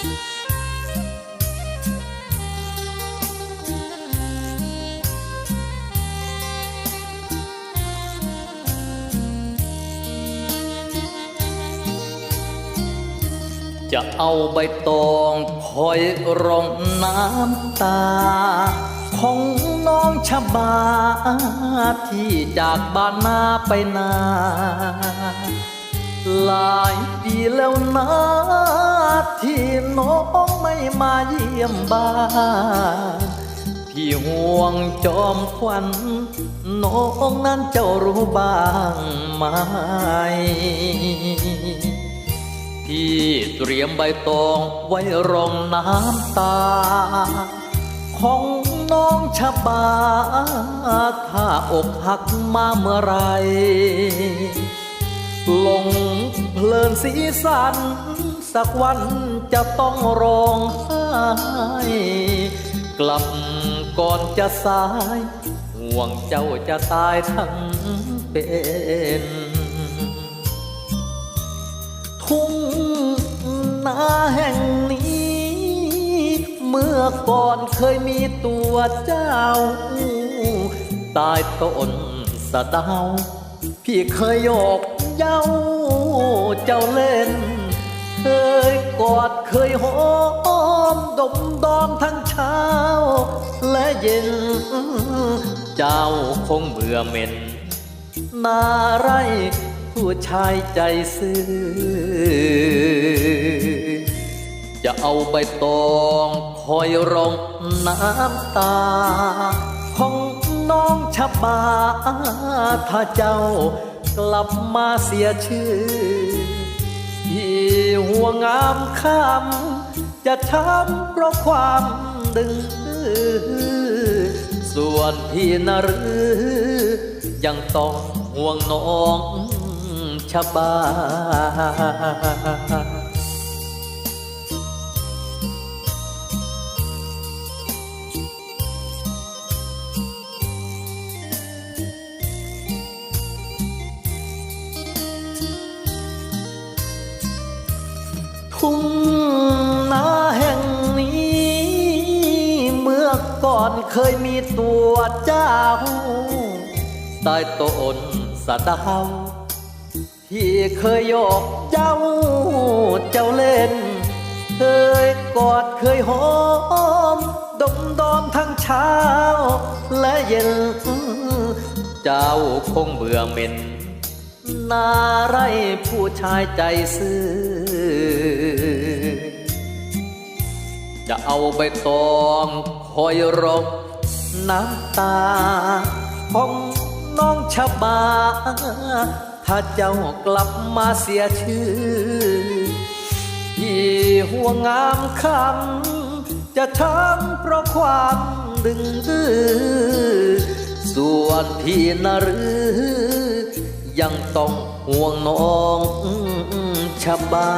จะเอาใบตองคอยรองน้ำตา ของน้องชบา ที่จากบ้านนาไปนา หลายปีแล้วนะที่น้องไม่มาเยี่ยมบ้านพี่ห่วงจอมควันน้องนั้นเจ้ารู้บ้างไหมพี่เตรียมใบตองไว้รองน้ำตา ของน้องชะบา ถ้าอกหักมาเมื่อไรลง เพลินสีสัน สักวันจะต้องร้องไห้กลับก่อนจะสาย ห่วงเจ้าจะตายทั้งเป็นทุ่งนาแห่งนี้ เมื่อก่อนเคยมีตัวเจ้า ตายต้นสะเดาว พี่เคยโยก เย้าเจ้าเล่น เคยกอดเคยหอมดมดอมทั้งเช้า และเย็น เจ้าคงเบื่อเหม็นนาไรผู้ชายใจซื่อจะเอาใบตองคอยรองน้ำตา ของน้องชะบาถ้าเจ้า กลับมาเสียชื่อที่หัวงามคำจะทำเพราะความดึง ส่วนพี่นรือยังต้องห่วงน้องชบา เคยมีตัวเจ้าใต้ต้นสะเดาวที่เคยยกเจ้า เจ้าเล่น เคยกอดเคยหอม ดมดอมทั้งเช้า และเย็น เจ้าคงเบื่อเหม็น นาไรผู้ชายใจซื่อ จะเอาใบตองคอยรบน้ำตา ของน้องชะบา ถ้าเจ้ากลับมาเสียชื่อที่หัวงามคำจะช้ำเพราะความดึงดื้อส่วนพี่นรือยังต้องห่วงน้องชะบา